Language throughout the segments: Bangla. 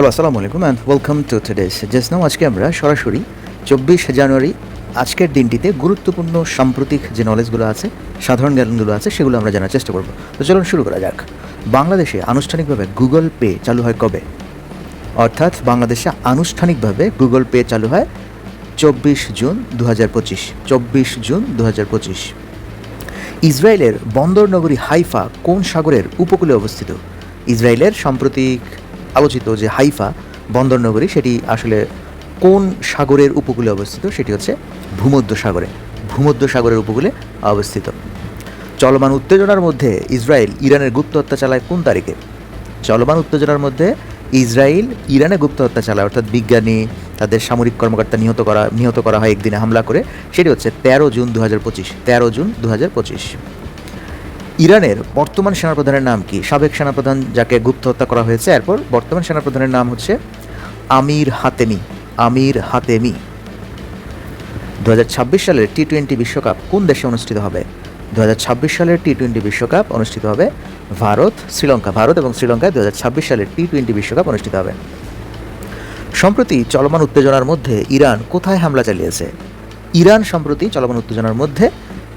হ্যালো, আসসালামু আলাইকুম and welcome to today's just now আজকে আমরা সরাসরি চব্বিশ জানুয়ারি আজকের দিনটিতে গুরুত্বপূর্ণ সাম্প্রতিক যে নলেজগুলো আছে, সাধারণ জ্ঞানগুলো আছে, সেগুলো আমরা জানার চেষ্টা করব। তো চলুন শুরু করা যাক। বাংলাদেশে আনুষ্ঠানিকভাবে গুগল পে চালু হয় কবে? অর্থাৎ বাংলাদেশে আনুষ্ঠানিকভাবে গুগল পে চালু হয় চব্বিশ জুন দু হাজার পঁচিশ। চব্বিশ জুন দু হাজার পঁচিশ। ইসরায়েলের বন্দর নগরী হাইফা কোন সাগরের উপকূলে অবস্থিত? ইসরায়েলের সাম্প্রতিক আলোচিত যে হাইফা বন্দর নগরী, সেটি আসলে কোন সাগরের উপকূলে অবস্থিত? সেটি হচ্ছে ভূমধ্য সাগরে। ভূমধ্য সাগরের উপকূলে অবস্থিত। চলমান উত্তেজনার মধ্যে ইসরায়েল ইরানের গুপ্ত হত্যা চালায় কোন তারিখে? চলমান উত্তেজনার মধ্যে ইসরায়েল ইরানে গুপ্ত হত্যা চালায়, অর্থাৎ বিজ্ঞানী তাদের সামরিক কর্মকর্তা নিহত করা নিহত করা হয় একদিনে হামলা করে। সেটি হচ্ছে তেরো জুন দু হাজার পঁচিশ। তেরো জুন দু হাজার পঁচিশ। ইরানের বর্তমান সেনাপ্রধানের নাম কি? সাবেক সেনাপ্রধান যাকে গুপ্ত হত্যা করা হয়েছে, এরপর বর্তমান সেনাপ্রধানের নাম হচ্ছে আমির হাতেমি। আমির হাতেমি। দু সালের টি টোয়েন্টি বিশ্বকাপ কোন দেশে অনুষ্ঠিত হবে? দু সালের টি টোয়েন্টি বিশ্বকাপ অনুষ্ঠিত হবে ভারত, শ্রীলঙ্কা। ভারত এবং শ্রীলঙ্কায় দুই হাজার ছাব্বিশ সালের টি টোয়েন্টি বিশ্বকাপ অনুষ্ঠিত হবে। সম্প্রতি চলমান উত্তেজনার মধ্যে ইরান কোথায় হামলা চালিয়েছে? ইরান সম্প্রতি চলমান উত্তেজনার মধ্যে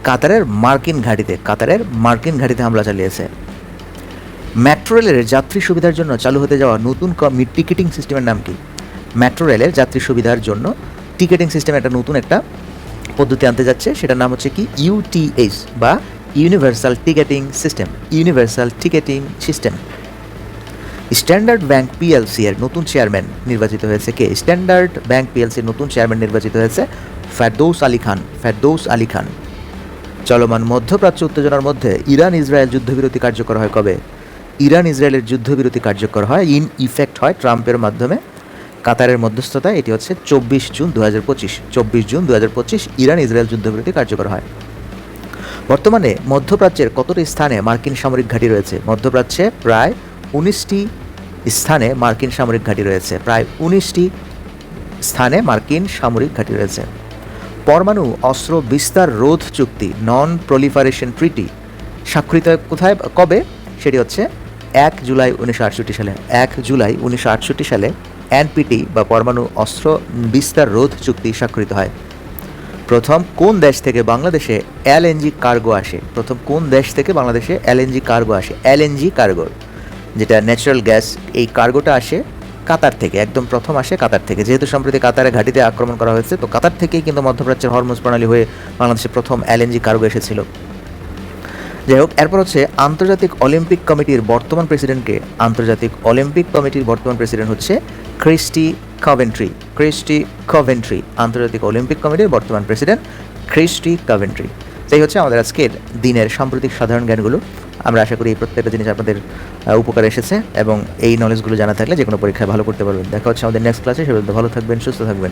কাতারের মার্কিন ঘাঁটিতে, কাতারের মার্কিন ঘাঁটিতে হামলা চালিয়েছে। মেট্রো রেলের যাত্রী সুবিধার জন্য চালু হতে যাওয়া নতুন টিকিটিং সিস্টেমের নাম কি? মেট্রো রেলের যাত্রী সুবিধার জন্য টিকিটিং সিস্টেম একটা নতুন একটা পদ্ধতি আনতে যাচ্ছে। সেটার নাম হচ্ছে কি? ইউটিএইচ বা universal ticketing system universal ticketing system standard bank PLC এর নতুন চেয়ারম্যান নির্বাচিত হয়েছে কে? স্ট্যান্ডার্ড ব্যাংক পিএলসির নতুন চেয়ারম্যান নির্বাচিত হয়েছে ফেরদৌস আলী খান, ফেরদৌস আলী খান। চলমান মধ্যপ্রাচ্য উত্তেজনার মধ্যে ইরান ইসরায়েল যুদ্ধবিরতি কার্যকর হয় কবে? ইরান ইসরায়েলের যুদ্ধবিরতি কার্যকর হয়, ইন ইফেক্ট হয় ট্রাম্পের মাধ্যমে। কাতারের মধ্যস্থতায় এটি হচ্ছে চব্বিশ জুন দু হাজার পঁচিশ। চব্বিশ জুন দু হাজার পঁচিশ ইরান ইসরায়েল যুদ্ধবিরতি কার্যকর হয়। বর্তমানে মধ্যপ্রাচ্যের কতটি স্থানে মার্কিন সামরিক ঘাঁটি রয়েছে? মধ্যপ্রাচ্যে প্রায় উনিশটি স্থানে মার্কিন সামরিক ঘাঁটি রয়েছে। প্রায় উনিশটি স্থানে মার্কিন সামরিক ঘাঁটি রয়েছে। পরমাণু, অস্ত্র, বিস্তার, রোধ চুক্তি, নন প্রলিফারেশন ট্রিটি। স্বাক্ষরিত কোথায়, কবে? সেটি হচ্ছে এক জুলাই উনিশশো আটষট্টি সালে। এক জুলাই উনিশশো আটষট্টি সালে এনপিটি বা পরমাণু, অস্ত্র, বিস্তার, রোধ চুক্তি স্বাক্ষরিত হয়। প্রথম কোন দেশ থেকে বাংলাদেশে এলএনজি কার্গো আসে? প্রথম কোন দেশ থেকে বাংলাদেশে এলএনজি কার্গো আসে? LNG cargo. যেটা ন্যাচারাল গ্যাস এই কার্গোটা আসে কাতার থেকে, একদম প্রথম আসে কাতার থেকে। যেহেতু সম্প্রতি কাতারে ঘাটিতে আক্রমণ করা হয়েছে, তো কাতার থেকেই কিন্তু মধ্যপ্রাচ্যের হরমোজ প্রণালী হয়ে বাংলাদেশে প্রথম এলএনজি কার্গো এসেছিল। যাই হোক, এরপর হচ্ছে আন্তর্জাতিক অলিম্পিক কমিটির বর্তমান প্রেসিডেন্টকে আন্তর্জাতিক অলিম্পিক কমিটির বর্তমান প্রেসিডেন্ট হচ্ছে ক্রিস্টি কভেন্ট্রি। ক্রিস্টি কভেন্ট্রি, আন্তর্জাতিক অলিম্পিক কমিটির বর্তমান প্রেসিডেন্ট ক্রিস্টি কভেন্ট্রি। তাই হচ্ছে আমাদের আজকের দিনের সাম্প্রতিক সাধারণ জ্ঞানগুলো। আমরা আশা করি এই প্রত্যেকটা জিনিস আপনাদের উপকারে এসেছে এবং এই নলেজগুলো জানা থাকলে যে কোনো পরীক্ষায় ভালো করতে পারবেন। দেখা হচ্ছে আমাদের নেক্সট ক্লাসে সেগুলো ভালো থাকবেন, সুস্থ থাকবেন।